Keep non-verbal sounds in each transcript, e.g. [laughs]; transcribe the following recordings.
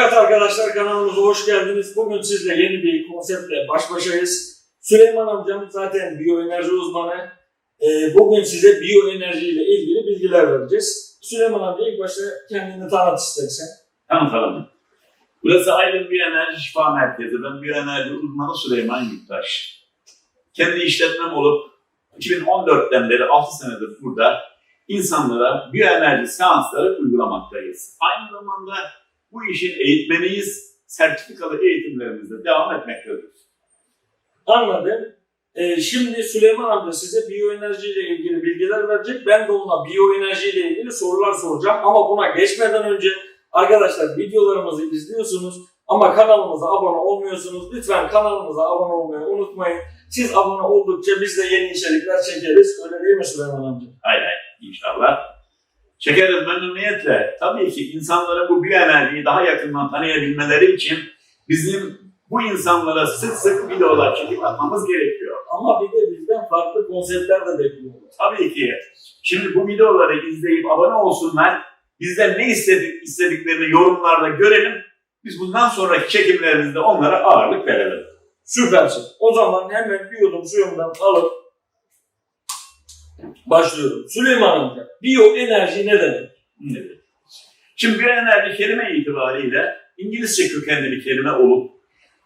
Evet arkadaşlar kanalımıza hoş geldiniz. Bugün sizle yeni bir konseptle baş başayız. Süleyman amcam zaten biyoenerji uzmanı. Ee, bugün size biyoenerji ile ilgili bilgiler vereceğiz. Süleyman amca ilk başta kendini tanıt istersen. Tanıtalım. Burası Aydın Biyoenerji Şifa Merkezi. Ben biyoenerji uzmanı Süleyman Yurttaş. Kendi işletmem olup 2014'ten beri 6 senedir burada insanlara biyoenerji seansları uygulamaktayız. Aynı zamanda bu işin eğitmeniyiz. Sertifikalı eğitimlerimizde devam etmektedir. Anladım. Ee, şimdi Süleyman amca size biyoenerji ile ilgili bilgiler verecek. Ben de ona biyoenerji ile ilgili sorular soracağım. Ama buna geçmeden önce arkadaşlar videolarımızı izliyorsunuz ama kanalımıza abone olmuyorsunuz. Lütfen kanalımıza abone olmayı unutmayın. Siz abone oldukça biz de yeni içerikler çekeriz. Öyle değil mi Süleyman amca? Hayır hayır inşallah. Çekeriz memnuniyetle. Tabii ki insanların bu biyoenerjiyi daha yakından tanıyabilmeleri için bizim bu insanlara sık sık videolar çekip atmamız gerekiyor. Ama bir de bizden farklı konseptler de bekliyoruz. Tabii ki. Şimdi bu videoları izleyip abone olsunlar. Bizden ne istedik, istediklerini yorumlarda görelim. Biz bundan sonraki çekimlerimizde onlara ağırlık verelim. Süpersin. O zaman hemen bir yudum suyumdan alıp başlıyorum. Süleyman amca, biyoenerji ne demek? Evet. Şimdi biyoenerji kelime itibariyle İngilizce kökenli bir kelime olup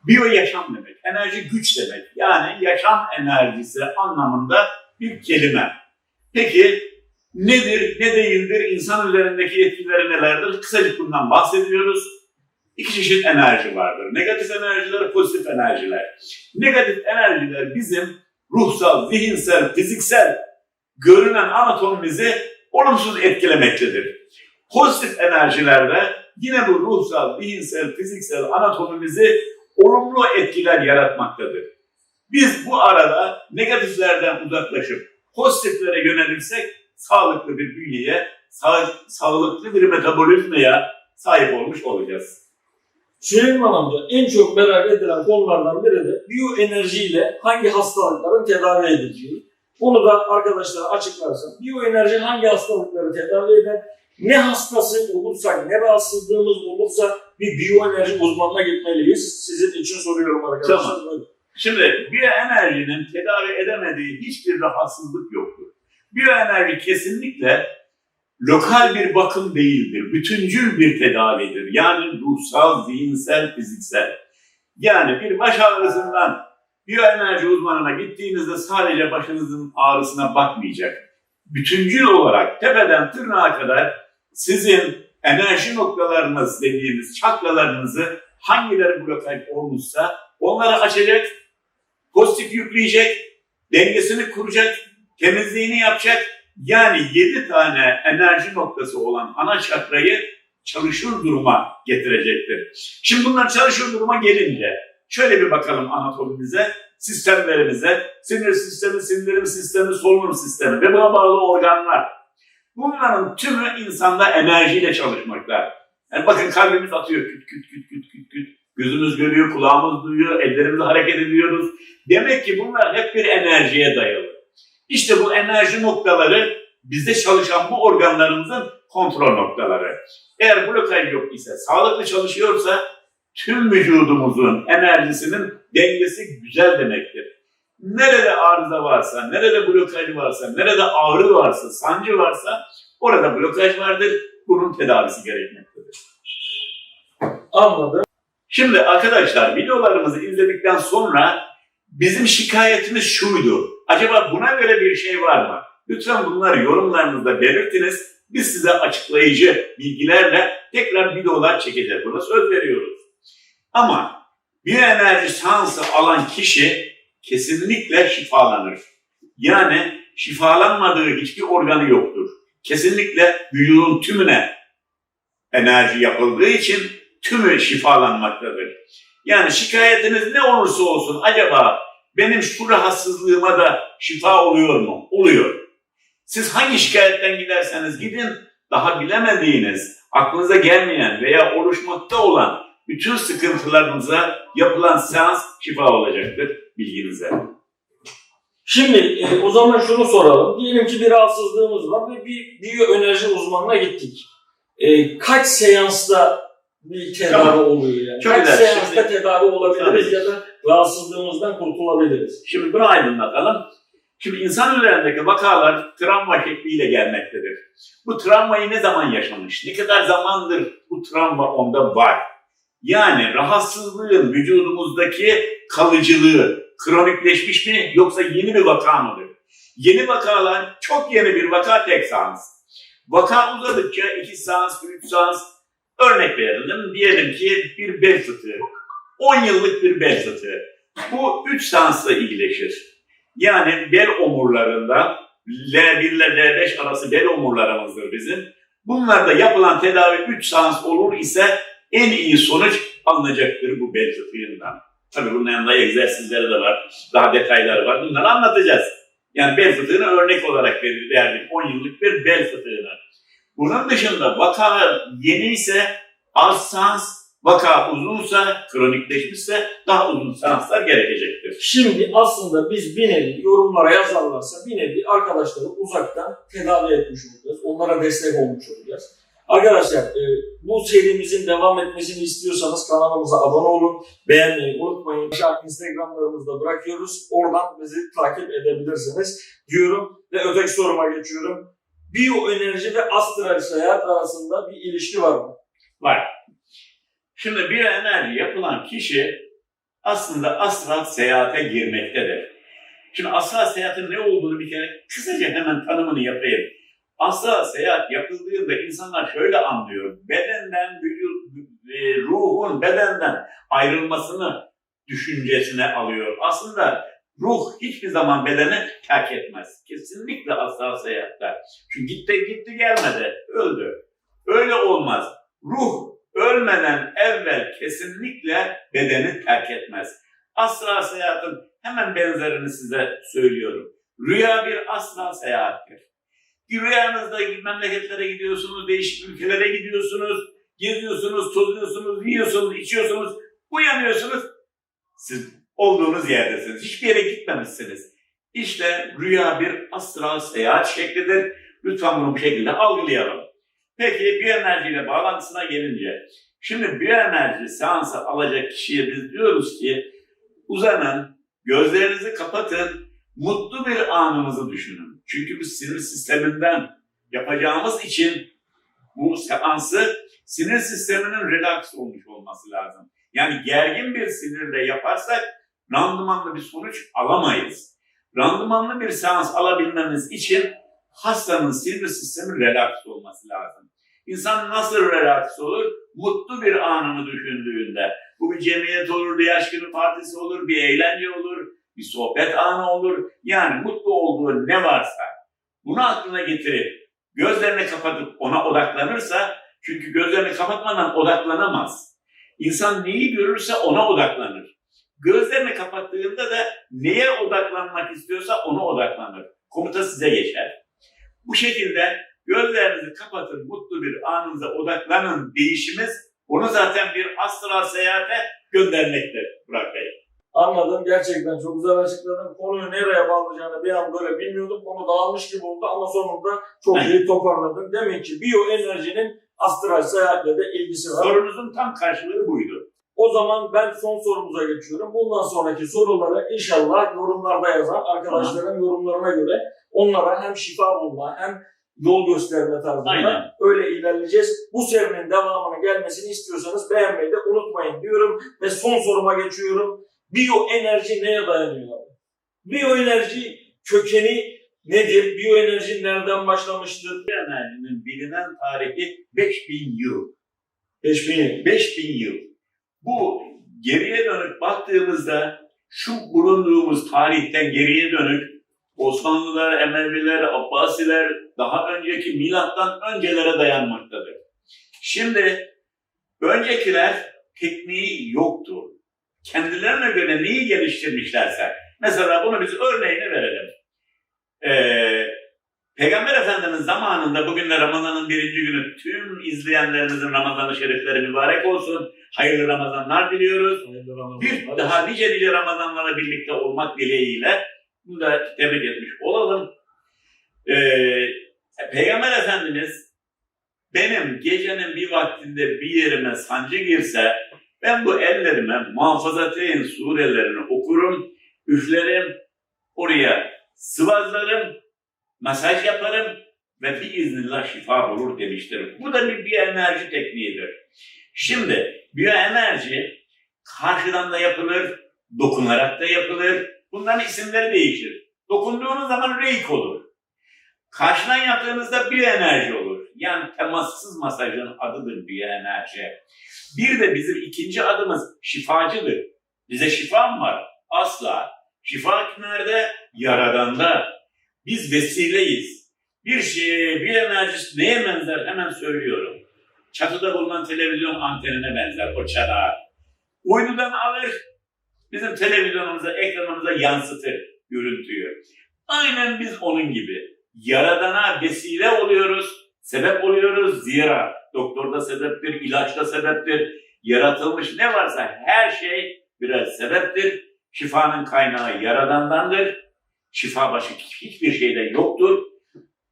biyo yaşam demek, enerji güç demek. Yani yaşam enerjisi anlamında bir kelime. Peki nedir, ne değildir, insan üzerindeki etkileri nelerdir? Kısaca bundan bahsediyoruz. İki çeşit enerji vardır. Negatif enerjiler, pozitif enerjiler. Negatif enerjiler bizim ruhsal, zihinsel, fiziksel görünen anatomimizi olumsuz etkilemektedir. Pozitif enerjilerde yine bu ruhsal, zihinsel, fiziksel anatomimizi olumlu etkiler yaratmaktadır. Biz bu arada negatiflerden uzaklaşıp pozitiflere yönelirsek sağlıklı bir bünyeye, sağ- sağlıklı bir metabolizmaya sahip olmuş olacağız. Süleyman amca en çok merak edilen konulardan biri de biyoenerji ile hangi hastalıkların tedavi edileceği. Bunu da arkadaşlara açıklarsam. Biyoenerji hangi hastalıkları tedavi eder? Ne hastası olursak, ne rahatsızlığımız olursa bir biyoenerji uzmanına gitmeliyiz. Sizin için soruyorum arkadaşlar. Tamam. Şimdi biyoenerjinin tedavi edemediği hiçbir rahatsızlık yoktur. Biyoenerji kesinlikle lokal bir bakım değildir. Bütüncül bir tedavidir. Yani ruhsal, zihinsel, fiziksel. Yani bir baş ağrısından biyoenerji uzmanına gittiğinizde sadece başınızın ağrısına bakmayacak. Bütüncül olarak tepeden tırnağa kadar sizin enerji noktalarınız dediğimiz çakralarınızı hangileri blokaj olmuşsa onları açacak, pozitif yükleyecek, dengesini kuracak, temizliğini yapacak. Yani 7 tane enerji noktası olan ana çakrayı çalışır duruma getirecektir. Şimdi bunlar çalışır duruma gelince şöyle bir bakalım anatomimize, sistemlerimize, sinir sistemi, sindirim sistemi, solunum sistemi ve buna bağlı organlar. Bunların tümü insanda enerjiyle çalışmakta. Yani bakın kalbimiz atıyor küt küt küt küt küt küt. Gözümüz görüyor, kulağımız duyuyor, ellerimizle hareket ediyoruz. Demek ki bunlar hep bir enerjiye dayalı. İşte bu enerji noktaları bizde çalışan bu organlarımızın kontrol noktaları. Eğer blokaj yok ise, sağlıklı çalışıyorsa tüm vücudumuzun enerjisinin dengesi güzel demektir. Nerede arıza varsa, nerede blokaj varsa, nerede ağrı varsa, sancı varsa orada blokaj vardır. Bunun tedavisi gerekmektedir. Anladım. Şimdi arkadaşlar videolarımızı izledikten sonra bizim şikayetimiz şuydu. Acaba buna göre bir şey var mı? Lütfen bunları yorumlarınızda belirtiniz. Biz size açıklayıcı bilgilerle tekrar videolar çekeceğiz. Buna söz veriyoruz. Ama bir enerji şansı alan kişi kesinlikle şifalanır. Yani şifalanmadığı hiçbir organı yoktur. Kesinlikle vücudun tümüne enerji yapıldığı için tümü şifalanmaktadır. Yani şikayetiniz ne olursa olsun acaba benim şu rahatsızlığıma da şifa oluyor mu? Oluyor. Siz hangi şikayetten giderseniz gidin daha bilemediğiniz, aklınıza gelmeyen veya oluşmakta olan bütün sıkıntılarınıza yapılan seans şifa olacaktır bilginize. Şimdi e, o zaman şunu soralım. Diyelim ki bir rahatsızlığımız var ve bir biyoenerji uzmanına gittik. E, kaç seansta bir tedavi oluyor yani. Çok Kaç güzel. seansta Şimdi- tedavi olabiliriz Tabii. ya da rahatsızlığımızdan kurtulabiliriz. Şimdi bunu aydınlatalım. Şimdi insan üzerindeki vakalar travma şekliyle gelmektedir. Bu travmayı ne zaman yaşamış? Ne kadar zamandır bu travma onda var? Yani rahatsızlığın vücudumuzdaki kalıcılığı kronikleşmiş mi yoksa yeni bir vaka mıdır? Yeni vakalar çok yeni bir vaka tek seans. Vaka uzadıkça iki seans, üç seans örnek verelim. Diyelim ki bir bel fıtığı. 10 yıllık bir bel fıtığı. Bu üç seansla iyileşir. Yani bel omurlarında L1 ile L5 arası bel omurlarımızdır bizim. Bunlarda yapılan tedavi 3 seans olur ise en iyi sonuç alınacaktır bu bel fıtığından. Tabii bunun yanında egzersizleri de var, daha detayları var. Bunları anlatacağız. Yani bel fıtığını örnek olarak ver- verdik. 10 yıllık bir bel fıtığına. Bunun dışında vaka yeni ise az seans, vaka uzunsa, kronikleşmişse daha uzun seanslar gerekecektir. Şimdi aslında biz bir nevi yorumlara yazarlarsa bir nevi arkadaşları uzaktan tedavi etmiş olacağız. Onlara destek olmuş olacağız. Arkadaşlar e, bu serimizin devam etmesini istiyorsanız kanalımıza abone olun. Beğenmeyi unutmayın. Aşağı Instagramlarımızda bırakıyoruz. Oradan bizi takip edebilirsiniz diyorum. Ve öteki soruma geçiyorum. Biyoenerji ve astral seyahat arasında bir ilişki var mı? Var. Şimdi bir enerji yapılan kişi aslında astral seyahate girmektedir. Şimdi astral seyahatin ne olduğunu bir kere kısaca hemen tanımını yapayım. Astral seyahat yapıldığında insanlar şöyle anlıyor. Bedenden, e, ruhun bedenden ayrılmasını düşüncesine alıyor. Aslında ruh hiçbir zaman bedeni terk etmez. Kesinlikle astral seyahatte. Çünkü gitti gitti gelmedi, öldü. Öyle olmaz. Ruh ölmeden evvel kesinlikle bedeni terk etmez. Astral seyahatin hemen benzerini size söylüyorum. Rüya bir astral seyahattir. Rüyanızda memleketlere gidiyorsunuz, değişik ülkelere gidiyorsunuz, geziyorsunuz, tozuyorsunuz, yiyorsunuz, içiyorsunuz, uyanıyorsunuz. Siz olduğunuz yerdesiniz. Hiçbir yere gitmemişsiniz. İşte rüya bir astral seyahat şeklidir. Lütfen bunu bu şekilde algılayalım. Peki biyoenerjiyle bağlantısına gelince, şimdi biyoenerji seansı alacak kişiye biz diyoruz ki uzanın, gözlerinizi kapatın, mutlu bir anınızı düşünün. Çünkü biz sinir sisteminden yapacağımız için bu seansı sinir sisteminin relax olmuş olması lazım. Yani gergin bir sinirle yaparsak randımanlı bir sonuç alamayız. Randımanlı bir seans alabilmemiz için hastanın sinir sistemi relax olması lazım. İnsan nasıl relax olur? Mutlu bir anını düşündüğünde. Bu bir cemiyet olur, bir yaş günü partisi olur, bir eğlence olur, bir sohbet anı olur. Yani mutlu olduğu ne varsa bunu aklına getirip gözlerini kapatıp ona odaklanırsa çünkü gözlerini kapatmadan odaklanamaz. İnsan neyi görürse ona odaklanır. Gözlerini kapattığında da neye odaklanmak istiyorsa ona odaklanır. Komuta size geçer. Bu şekilde gözlerinizi kapatın, mutlu bir anınıza odaklanın değişimiz onu zaten bir astral seyahate göndermektir Burak Bey. Anladım. Gerçekten çok güzel açıkladın. Konuyu nereye bağlayacağını bir an böyle bilmiyordum. Konu dağılmış gibi oldu ama sonunda çok iyi toparladın. Demek ki biyoenerjinin astral seyahatle de ilgisi var. Sorunuzun tam karşılığı buydu. O zaman ben son sorumuza geçiyorum. Bundan sonraki soruları inşallah yorumlarda yazan arkadaşların yorumlarına göre onlara hem şifa bulma hem yol gösterme tarzında Aynen. öyle ilerleyeceğiz. Bu serinin devamının gelmesini istiyorsanız beğenmeyi de unutmayın diyorum ve son soruma geçiyorum. Biyoenerji neye dayanıyor? Biyoenerji kökeni nedir? Biyoenerji nereden başlamıştır? Enerjinin bilinen tarihi 5000 yıl. 5000 yıl. 5000 yıl. Bu geriye dönük baktığımızda şu bulunduğumuz tarihten geriye dönük Osmanlılar, Emeviler, Abbasiler daha önceki milattan öncelere dayanmaktadır. Şimdi öncekiler tekniği yoktu. Kendilerine göre neyi geliştirmişlerse. Mesela bunu biz örneğini verelim. Ee, Peygamber Efendimiz zamanında bugün de Ramazan'ın birinci günü tüm izleyenlerimizin Ramazan-ı Şerifleri mübarek olsun. Hayırlı Ramazanlar diliyoruz. Bir daha nice nice Ramazanlara birlikte olmak dileğiyle bunu da tebrik etmiş olalım. Ee, Peygamber Efendimiz benim gecenin bir vaktinde bir yerime sancı girse ben bu ellerime muhafazateyn surelerini okurum, üflerim, oraya sıvazlarım, masaj yaparım ve biiznillah şifa olur demiştir. Bu da bir biyoenerji tekniğidir. Şimdi biyoenerji karşıdan da yapılır, dokunarak da yapılır. Bunların isimleri değişir. Dokunduğunuz zaman reik olur. Karşıdan yaptığınızda biyoenerji olur. Yani temassız masajın adıdır biyoenerji. Bir de bizim ikinci adımız şifacıdır. Bize şifa mı var? Asla. Şifa nerede? Yaradanda. Biz vesileyiz. Bir şeye, bir enerjisi neye benzer hemen söylüyorum. Çatıda bulunan televizyon antenine benzer o çanağı. Uydudan alır, bizim televizyonumuza, ekranımıza yansıtır görüntüyü. Aynen biz onun gibi. Yaradana vesile oluyoruz, sebep oluyoruz. Zira doktor da sebeptir, ilaç da sebeptir. Yaratılmış ne varsa her şey birer sebeptir. Şifanın kaynağı yaradandandır. Şifa başka hiçbir şeyde yoktur.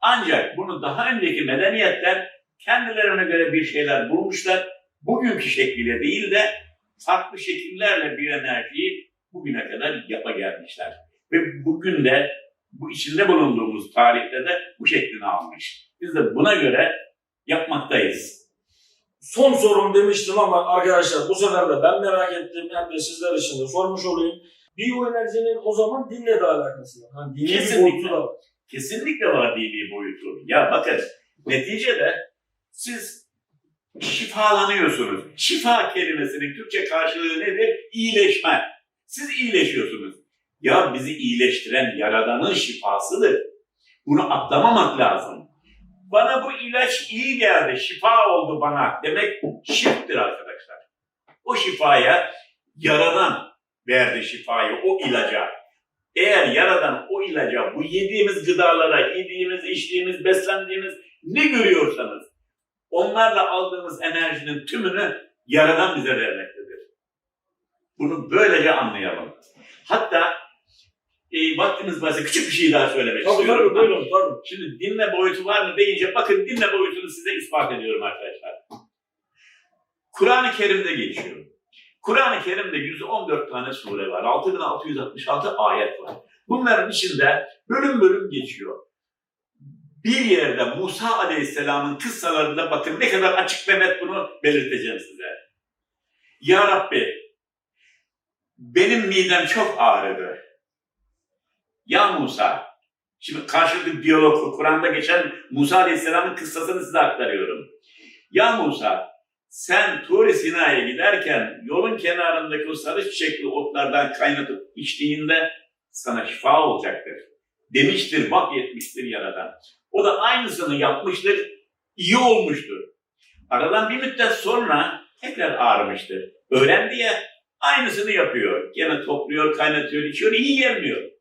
Ancak bunu daha önceki medeniyetler kendilerine göre bir şeyler bulmuşlar. Bugünkü şekliyle değil de farklı şekillerle bir enerjiyi bugüne kadar yapa gelmişler. Ve bugün de bu içinde bulunduğumuz tarihte de bu şeklini almış. Biz de buna göre yapmaktayız. Son sorum demiştim ama arkadaşlar bu sefer de ben merak ettim hem de sizler için de sormuş olayım. Biyoenerjinin o zaman dinle de alakası var. Hani dini bir Kesinlikle. boyutu da var. Kesinlikle var dini boyutu. Ya bakın neticede siz şifalanıyorsunuz. Şifa kelimesinin Türkçe karşılığı nedir? İyileşme. Siz iyileşiyorsunuz. Ya bizi iyileştiren Yaradan'ın şifasıdır. Bunu atlamamak lazım. Bana bu ilaç iyi geldi, şifa oldu bana demek şirktir arkadaşlar. O şifaya Yaradan verdi şifayı, o ilaca. Eğer Yaradan o ilaca, bu yediğimiz gıdalara, yediğimiz, içtiğimiz, beslendiğimiz ne görüyorsanız onlarla aldığımız enerjinin tümünü Yaradan bize vermektedir. Bunu böylece anlayalım. Hatta e, vaktimiz varsa küçük bir şey daha söylemek Tabii istiyorum. tabii buyurun tabii. Şimdi dinle boyutu var mı deyince bakın dinle boyutunu size ispat ediyorum arkadaşlar. Kur'an-ı Kerim'de geçiyor. Kur'an-ı Kerim'de 114 tane sure var. 6666 ayet var. Bunların içinde bölüm bölüm geçiyor. Bir yerde Musa Aleyhisselam'ın kıssalarında bakın ne kadar açık ve net bunu belirteceğim size. Ya Rabbi benim midem çok ağrıdı. Ya Musa Şimdi karşılıklı diyalog, Kur'an'da geçen Musa Aleyhisselam'ın kıssasını size aktarıyorum. Ya Musa, sen Tur-i Sina'ya giderken yolun kenarındaki o sarı çiçekli otlardan kaynatıp içtiğinde sana şifa olacaktır. Demiştir, vahyetmiştir Yaradan. O da aynısını yapmıştır, iyi olmuştur. Aradan bir müddet sonra tekrar ağrımıştır. Öğrendi ya, aynısını yapıyor. Gene topluyor, kaynatıyor, içiyor, iyi gelmiyor.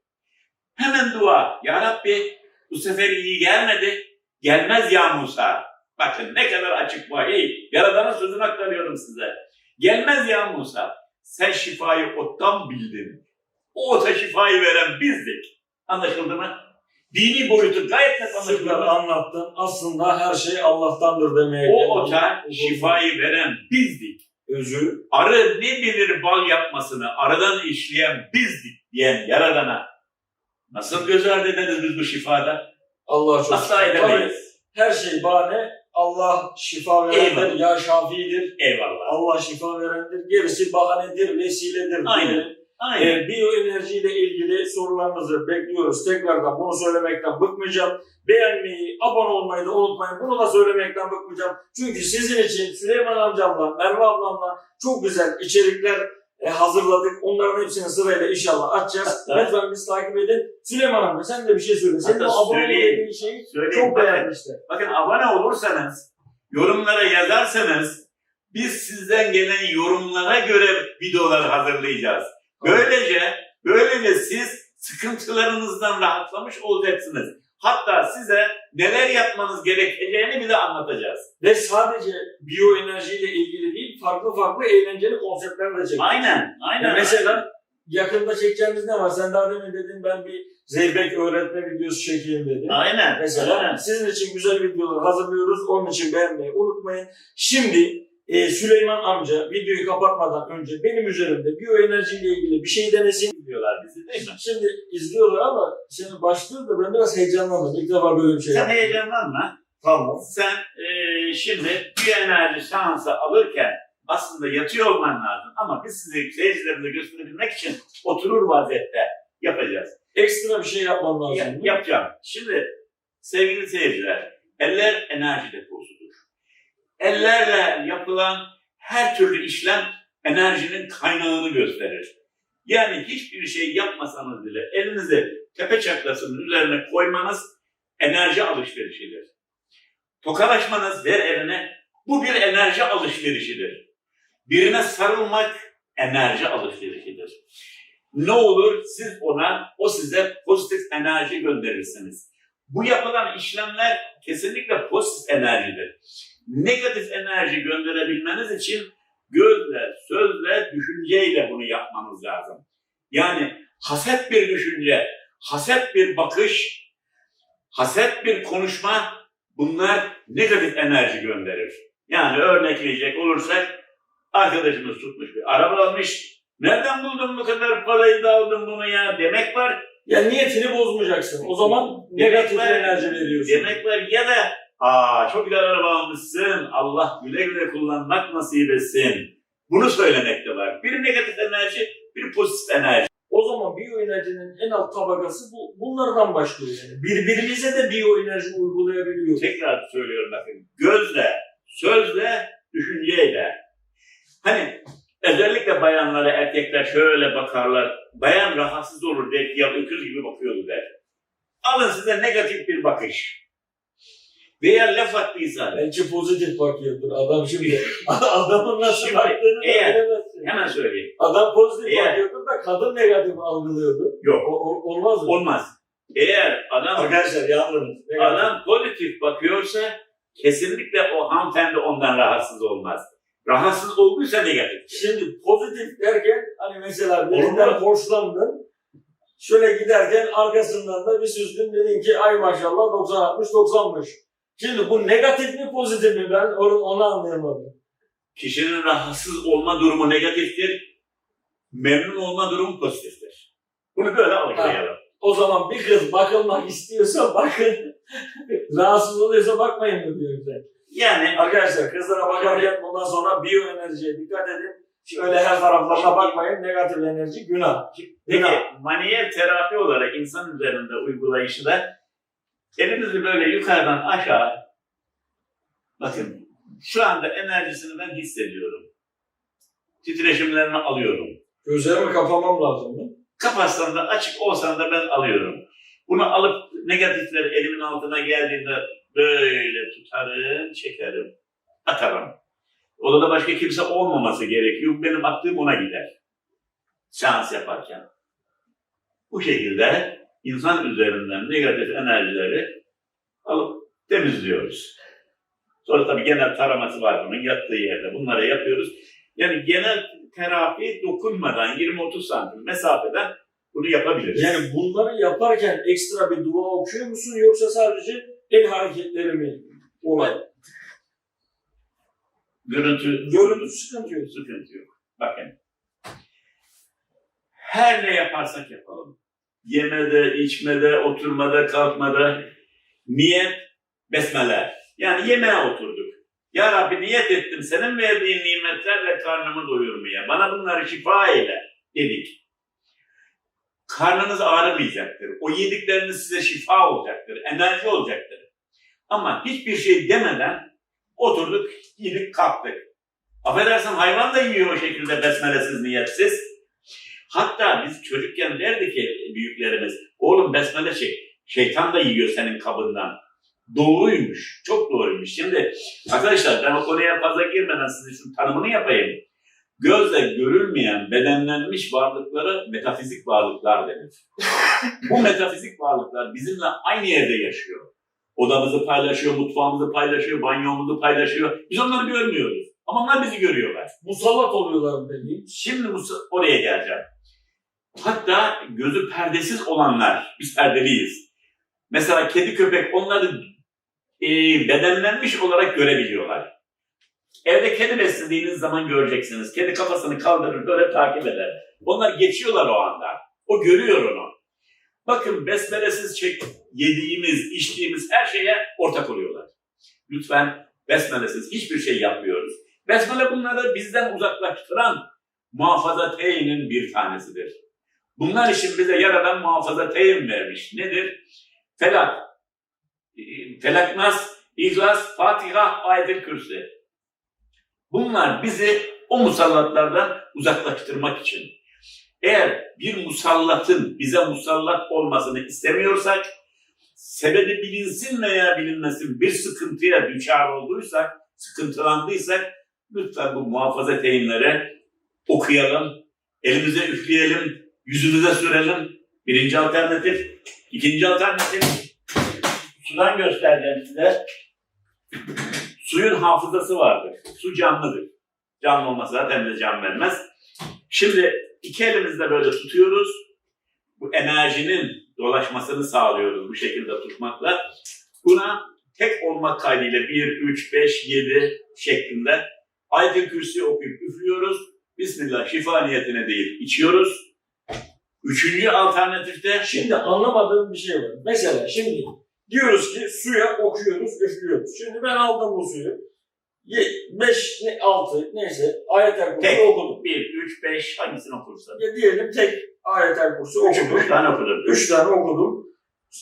Hemen dua. Ya Rabbi bu sefer iyi gelmedi. Gelmez ya Musa. Bakın ne kadar açık vahiy. Yaradanın sözünü aktarıyorum size. Gelmez ya Musa. Sen şifayı ottan bildin. O ota şifayı veren bizdik. Anlaşıldı mı? Dini boyutu gayet net anlaşıldı mı? anlattın. Aslında her şey Allah'tandır demeye O ota şifayı veren bizdik. özü Arı ne bilir bal yapmasını aradan işleyen bizdik diyen Yaradan'a nasıl göz ardı ederiz biz bu şifada? Allah çok Asla edemeyiz. Her şey bahane. Allah şifa verendir, Eyvallah. ya şafidir. Eyvallah. Allah şifa verendir. Gerisi bahanedir, vesiledir. Aynen. diyelim. Aynen. Ee, biyoenerjiyle ilgili sorularınızı bekliyoruz. Tekrardan bunu söylemekten bıkmayacağım. Beğenmeyi, abone olmayı da unutmayın. Bunu da söylemekten bıkmayacağım. Çünkü sizin için Süleyman amcamla, Merve ablamla çok güzel içerikler e, hazırladık. Onların hepsini sırayla inşallah açacağız. [laughs] Hatta- Lütfen bizi takip edin. Süleyman amca sen de bir şey söyle. Senin o abone dediğin şeyi Söyleyeyim. çok beğenmişler. bakın abone olursanız, yorumlara yazarsanız biz sizden gelen yorumlara göre videolar hazırlayacağız. Böylece, böylece siz sıkıntılarınızdan rahatlamış olacaksınız. Hatta size neler yapmanız gerekeceğini bile anlatacağız. Ve sadece biyoenerjiyle ilgili değil, farklı farklı eğlenceli konseptler de çektik. Aynen, aynen. Ya mesela yakında çekeceğimiz ne var? Sen daha demin dedin ben bir Zeybek öğretme videosu çekeyim dedin. Aynen. Mesela aynen. sizin için güzel videolar hazırlıyoruz. Onun için beğenmeyi unutmayın. Şimdi e, Süleyman amca videoyu kapatmadan önce benim üzerimde biyoenerji ile ilgili bir şey denesin. Değil mi? Şimdi izliyorlar ama şimdi başlıyor da ben biraz heyecanlandım. İlk defa böyle bir şey Sen yaptım. heyecanlanma. Tamam. Sen eee, şimdi bir enerji şansı alırken aslında yatıyor olman lazım. Ama biz size seyircilerimize gösterebilmek için oturur vaziyette yapacağız. Ekstra bir şey yapmam lazım. Ya- yapacağım. Şimdi sevgili seyirciler, eller enerji deposudur. Ellerle yapılan her türlü işlem enerjinin kaynağını gösterir. Yani hiçbir şey yapmasanız bile elinizi tepe çaklasının üzerine koymanız enerji alışverişidir. Tokalaşmanız ver eline, bu bir enerji alışverişidir. Birine sarılmak enerji alışverişidir. Ne olur siz ona, o size pozitif enerji gönderirsiniz. Bu yapılan işlemler kesinlikle pozitif enerjidir. Negatif enerji gönderebilmeniz için gözle, sözle, düşünceyle bunu yapmanız lazım. Yani haset bir düşünce, haset bir bakış, haset bir konuşma bunlar negatif enerji gönderir. Yani örnekleyecek olursak arkadaşımız tutmuş bir araba almış. Nereden buldun bu kadar parayı da aldın bunu ya demek var. Ya niyetini bozmayacaksın. O zaman negatif enerji veriyorsun. Demek var ya da aa çok güzel araba almışsın. Allah güle güle kullanmak nasip etsin. Bunu söylemek de var. Bir negatif enerji, bir pozitif enerji. O zaman biyoenerjinin en alt tabakası bu, bunlardan başlıyor yani. Birbirimize de biyoenerji uygulayabiliyoruz. Tekrar söylüyorum bakın. Gözle, sözle, düşünceyle. Hani özellikle bayanlara erkekler şöyle bakarlar. Bayan rahatsız olur belki ya öküz gibi bakıyordu der. Alın size negatif bir bakış. Veya laf attıysa Belki pozitif bakıyordur. Adam şimdi [laughs] adamın nasıl Şimdi baktığını eğer- bilemezsin. hemen söyleyeyim. Adam pozitif Eğer- bakıyordur da kadın negatif algılıyordu. Yok. O, o- olmaz mı? Olmaz. Eğer adam Arkadaşlar yalnız. Adam pozitif bakıyorsa kesinlikle o hanımefendi ondan rahatsız olmaz. Rahatsız olduysa negatif. Şimdi pozitif derken hani mesela birinden hoşlandın. Şöyle giderken arkasından da bir süzdün dedin ki ay maşallah 90 60 90'mış. Şimdi bu negatif mi pozitif mi ben onu, onu anlayamadım. Kişinin rahatsız olma durumu negatiftir. Memnun olma durumu pozitiftir. Bunu böyle algılayalım. O zaman bir kız bakılmak istiyorsa bakın. [laughs] Rahatsız oluyorsa bakmayın mı diyor bize. Yani Arkadaşlar kızlara bakarken bundan sonra biyoenerjiye dikkat edin. Öyle her taraflarına bakmayın. Negatif enerji günah. peki Günah. manuel terapi olarak insan üzerinde uygulayışı da elimizi böyle yukarıdan aşağı bakın şu anda enerjisini ben hissediyorum. Titreşimlerini alıyorum. Gözlerimi kapamam lazım mı? kapatsan da açık olsan da ben alıyorum. Bunu alıp negatifler elimin altına geldiğinde böyle tutarım, çekerim, atarım. Odada başka kimse olmaması gerekiyor. Benim attığım ona gider. Seans yaparken. Bu şekilde insan üzerinden negatif enerjileri alıp temizliyoruz. Sonra tabii genel taraması var bunun yattığı yerde. Bunları yapıyoruz. Yani genel terapi dokunmadan 20-30 santim mesafeden bunu yapabiliriz. Yani bunları yaparken ekstra bir dua okuyor musun yoksa sadece el hareketleri mi? Olay. görüntü, Görüntü sıkıntı yok. sıkıntı yok. Bakın. Her ne yaparsak yapalım. Yemede, içmede, oturmada, kalkmada niyet besmele. Yani yemeğe oturduk. Ya Rabbi niyet ettim senin verdiğin nimetlerle karnımı doyurmaya. Bana bunları şifa eyle dedik. Karnınız ağrımayacaktır. O yedikleriniz size şifa olacaktır. Enerji olacaktır. Ama hiçbir şey demeden oturduk, yedik, kalktık. Affedersin hayvan da yiyor o şekilde besmelesiz, niyetsiz. Hatta biz çocukken derdi ki büyüklerimiz, oğlum besmele çek, şeytan da yiyor senin kabından. Doğruymuş, çok doğruymuş. Şimdi arkadaşlar ben o konuya fazla girmeden size şu tanımını yapayım. Gözle görülmeyen, bedenlenmiş varlıklara metafizik varlıklar denir. [laughs] Bu metafizik varlıklar bizimle aynı yerde yaşıyor. Odamızı paylaşıyor, mutfağımızı paylaşıyor, banyomuzu paylaşıyor. Biz onları görmüyoruz. Ama onlar bizi görüyorlar. Musallat oluyorlar peki. Şimdi oraya geleceğim. Hatta gözü perdesiz olanlar, biz perdeliyiz. Mesela kedi köpek onları e, bedenlenmiş olarak görebiliyorlar. Evde kedi beslediğiniz zaman göreceksiniz. Kedi kafasını kaldırır böyle takip eder. Onlar geçiyorlar o anda. O görüyor onu. Bakın besmelesiz çek, yediğimiz, içtiğimiz her şeye ortak oluyorlar. Lütfen besmelesiz hiçbir şey yapmıyoruz. Besmele bunları bizden uzaklaştıran muhafaza teyinin bir tanesidir. Bunlar için bize yaradan muhafaza teyin vermiş. Nedir? Felak, e, Felak Nas, İhlas, Fatiha, Ayet-i Kürsi. Bunlar bizi o musallatlardan uzaklaştırmak için. Eğer bir musallatın bize musallat olmasını istemiyorsak, sebebi bilinsin veya bilinmesin bir sıkıntıya düşar olduysak, sıkıntılandıysak, lütfen bu muhafaza teyinleri okuyalım, elimize üfleyelim, yüzümüze sürelim. Birinci alternatif. ikinci alternatif. Sudan göstereceğim size. Suyun hafızası vardır. Su canlıdır. Canlı olmasa zaten de can vermez. Şimdi iki elimizde böyle tutuyoruz. Bu enerjinin dolaşmasını sağlıyoruz bu şekilde tutmakla. Buna tek olmak kaydıyla 1, 3, 5, 7 şeklinde Ayet-i Kürsi okuyup üflüyoruz. Bismillah şifa niyetine değil içiyoruz. Üçüncü alternatifte Şimdi anlamadığım bir şey var. Mesela şimdi diyoruz ki suya okuyoruz, üflüyoruz. Şimdi ben aldım bu suyu. 5, 6 neyse ayetel kursu Tek. okudum. 1, 3, 5 hangisini okursan. Ya diyelim tek ayetel kursu okudum. üç tane okudun. 3 tane okudum.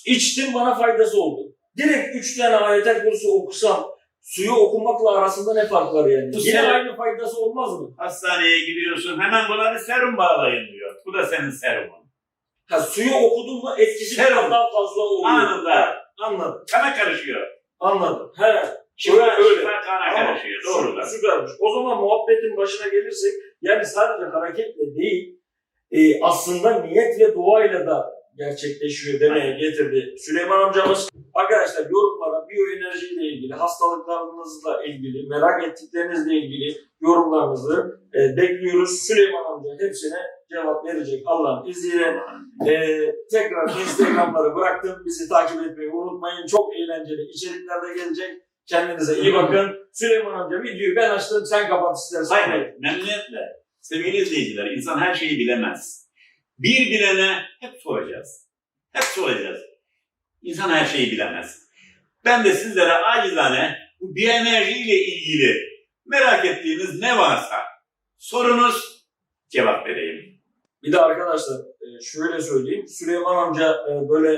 İçtim bana faydası oldu. Direkt 3 tane ayetel kursu okusam suyu okumakla arasında ne fark var yani? Bu Yine aynı faydası olmaz mı? Hastaneye gidiyorsun hemen buna bir serum bağlayın diyor. Bu da senin serumun. Ha suyu okudun mu etkisi Serum. biraz daha fazla oluyor. Anında. Anladım. Kana karışıyor. Anladım. He. Şifa, Öyle, öyle. şifa kana Tamam. karışıyor. Doğrudan. Süpermiş. O zaman muhabbetin başına gelirsek yani sadece hareketle değil e, aslında niyet ve duayla da gerçekleşiyor demeye getirdi Süleyman amcamız. Arkadaşlar yorumlara biyoenerjiyle ilgili, hastalıklarınızla ilgili, merak ettiklerinizle ilgili yorumlarınızı e, bekliyoruz. Süleyman amca hepsine cevap verecek Allah'ın izniyle. E, tekrar Instagram'ları bıraktım. Bizi takip etmeyi unutmayın. Çok eğlenceli içerikler de gelecek. Kendinize iyi bakın. Süleyman amca videoyu ben açtım. Sen kapat istersen. Hayır, memnuniyetle. Sevgili izleyiciler, insan her şeyi bilemez. Bir bilene hep soracağız. Hep soracağız. İnsan her şeyi bilemez. Ben de sizlere acizane bu biyoenerjiyle ilgili merak ettiğiniz ne varsa sorunuz cevap vereyim. Bir de arkadaşlar e, şöyle söyleyeyim. Süleyman amca e, böyle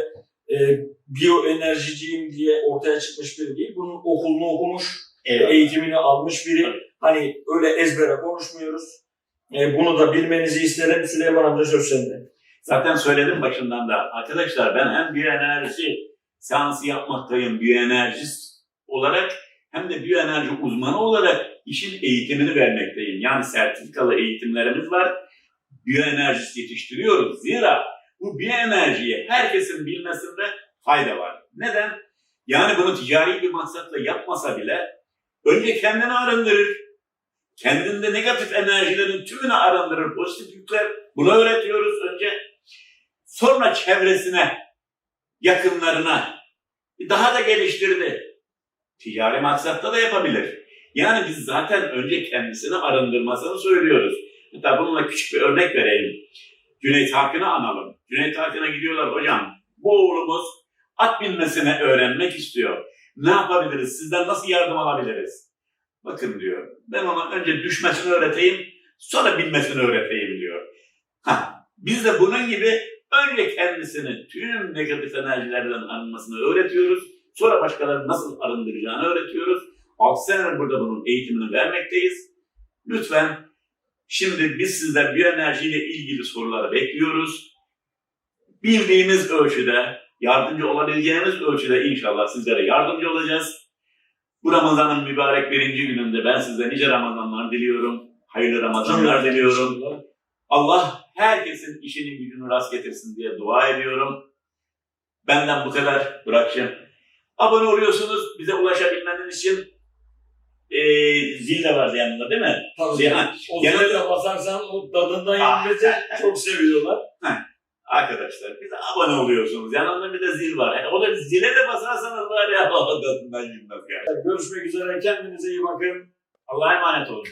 e, biyoenerjiciyim diye ortaya çıkmış biri değil. Bunun okulunu okumuş, eğitimini almış biri. Hani öyle ezbere konuşmuyoruz. E, bunu da bilmenizi isterim. Süleyman amca söz sende. Zaten söyledim başından da. Arkadaşlar ben hem biyoenerji seansı yapmaktayım, biyoenerjist olarak hem de biyoenerji uzmanı olarak işin eğitimini vermekteyim. Yani sertifikalı eğitimlerimiz var. Biyoenerjist yetiştiriyoruz. Zira bu biyoenerjiyi herkesin bilmesinde fayda var. Neden? Yani bunu ticari bir maksatla yapmasa bile önce kendini arındırır. Kendinde negatif enerjilerin tümünü arındırır. Pozitif yükler. Bunu öğretiyoruz önce. Sonra çevresine, yakınlarına daha da geliştirdi. Ticari maksatta da yapabilir. Yani biz zaten önce kendisini arındırmasını söylüyoruz. Hatta bununla küçük bir örnek vereyim. Cüneyt Arkın'ı analım. Cüneyt Arkın'a gidiyorlar hocam. Bu oğlumuz at binmesini öğrenmek istiyor. Ne yapabiliriz? Sizden nasıl yardım alabiliriz? Bakın diyor. Ben ona önce düşmesini öğreteyim, sonra binmesini öğreteyim diyor. Ha, biz de bunun gibi önce kendisini tüm negatif enerjilerden arınmasını öğretiyoruz. Sonra başkalarını nasıl arındıracağını öğretiyoruz. 6 senedir burada bunun eğitimini vermekteyiz. Lütfen şimdi biz sizden biyoenerjiyle ilgili soruları bekliyoruz. Bildiğimiz ölçüde, yardımcı olabileceğimiz ölçüde inşallah sizlere yardımcı olacağız. Bu Ramazan'ın mübarek birinci gününde ben size nice Ramazanlar diliyorum. Hayırlı Ramazanlar diliyorum. Allah herkesin işinin gücünü rast getirsin diye dua ediyorum. Benden bu kadar Burak'cığım. Abone oluyorsunuz bize ulaşabilmeniz için. e, zil de vardı yanında değil mi? Tabii. Yani O zile basarsan o tadından Ah. yenmesi çok seviyorlar. Arkadaşlar bize abone oluyorsunuz. Yanında bir de zil var. Yani o da zile de basarsanız var ya [laughs] o tadından yenmez yani. Görüşmek üzere. Kendinize iyi bakın. Allah'a emanet olun.